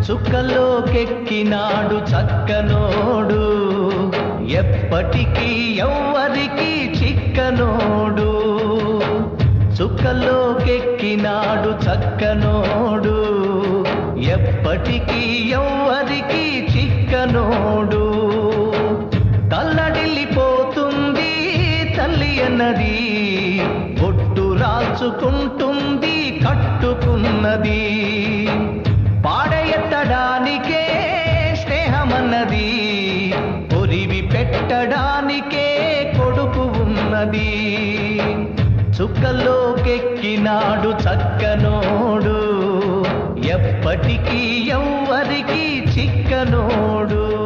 చుక్కలోకెక్కినాడు చక్కనోడు. ఎప్పటికీ ఎవ్వరికి చిక్కనోడు. చుక్కలోకెక్కినాడు చక్కనోడు. ఎప్పటికీ ఎవ్వరికి చిక్కనోడు. తల్లడిల్లిపోతుంది తల్లి అన్నది. బొట్టు రాల్చుకుంటుంది కట్టుకున్నది. ఉన్నది. పొరివి పెట్టడానికే కొడుకు ఉన్నది. చుక్కలోకెక్కినాడు చక్కనోడు. ఎప్పటికీ ఎవ్వరికి చిక్కనోడు.